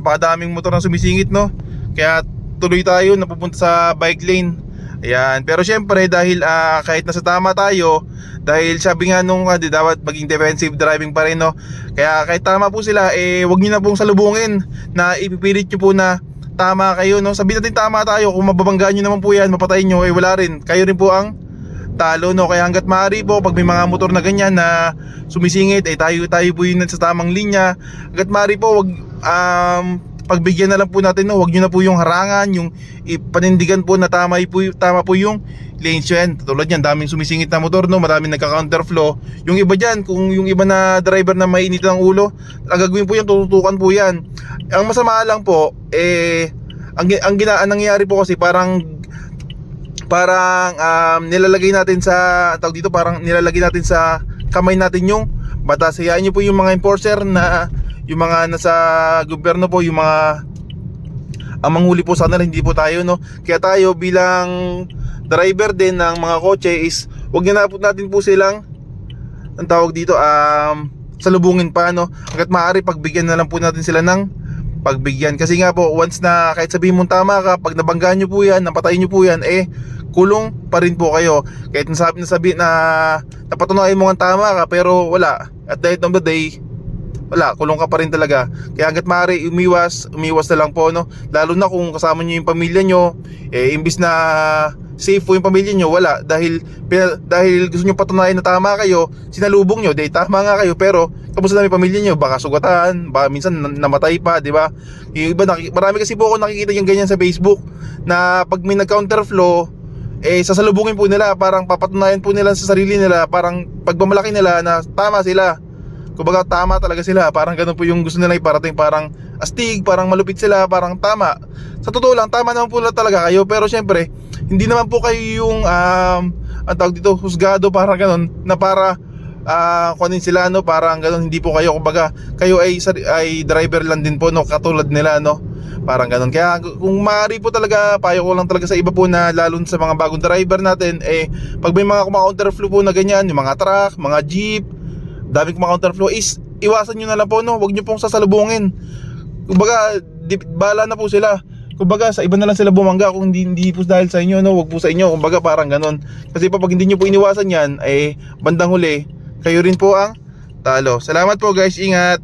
Napakadaming motor na sumisingit no. Kaya tuloy tayo napupunta sa bike lane. Ayan, pero syempre dahil ah, kahit nasa tama tayo, dahil sabi nga nung di dapat maging defensive driving pa rin no. Kaya kahit tama po sila, eh wag niyo na pong salubungin na ipipilit niyo po na tama kayo no. Sabihin natin tama tayo, kung mababanggaan niyo naman po yan, mapatayin niyo, eh wala rin. Kayo rin po ang talo no? Kaya hanggat maaari po pag may mga motor na ganyan na sumisingit ay tayo tayo po yun sa tamang linya. Hanggat maaari po wag um, pagbigyan na lang po natin no? Wag niyo na po yung harangan yung ipanindigan po na tama po tama po yung lanes yan tulad yan daming sumisingit na motor no? Maraming nagka counterflow yung iba diyan kung yung iba na driver na mainit ng ulo gagawin po yan tututukan po yan. Ang masama lang po eh ang, ang, gina, ang nangyayari po kasi parang parang um, nilalagay natin sa tawag dito parang nilalagay natin sa kamay natin yung batas. Hayaan nyo po yung mga enforcer na yung mga nasa gobyerno po yung mga ang manghuli po sana hindi po tayo no? Kaya tayo bilang driver din ng mga kotse is wag na natin po silang ang tawag dito um salubungin pa no? Hanggat maaari pagbigyan na lang po natin sila ng pagbigyan kasi nga po once na kahit sabihin mong tama ka pag nabanggaan nyo po yan napatayin nyo po yan eh kulong pa rin po kayo kahit nasabi nasabi na napatunayan mo nga tama ka pero wala at the end of the day wala, kulong ka pa rin talaga. Kaya hanggat maaari umiwas, umiwas na lang po no. Lalo na kung kasama niyo yung pamilya nyo, eh imbis na safe po yung pamilya nyo, wala. Dahil dahil gusto niyo patunayan na tama kayo, sinalubong nyo, dahil tama nga kayo pero tapos na yung pamilya nyo, baka sugatan, baka minsan na- namatay pa, di ba? Yung iba marami kasi po ako nakikita yung ganyan sa Facebook na pag may nag-counterflow eh sasalubungin po nila parang papatunayan po nila sa sarili nila parang pagmamalaki nila na tama sila. Kumbaga tama talaga sila. Parang ganun po yung gusto nila iparating. Parang astig, parang malupit sila Parang tama. Sa totoo lang, tama naman po talaga kayo. Pero syempre, hindi naman po kayo yung um, Ang tawag dito, husgado Parang ganun, na para ah kunin sila no parang ganun hindi po kayo kumbaga kayo ay ay driver lang din po no katulad nila no parang ganun. Kaya kung maaari po talaga payo ko lang talaga sa iba po na lalo sa mga bagong driver natin eh pag may mga counterflow po na ganyan yung mga truck mga jeep daming mga counterflow is iwasan nyo na lang po no wag nyo pong sasalubungin. Kumbaga di, bala na po sila kumbaga sa iba na lang sila bumangga kung hindi, hindi po dahil sa inyo no? Wag po sa inyo. Kumbaga parang ganun. Kasi pa pag hindi nyo po iniwasan yan eh bandang huli kayo rin po ang talo. Salamat po guys. Ingat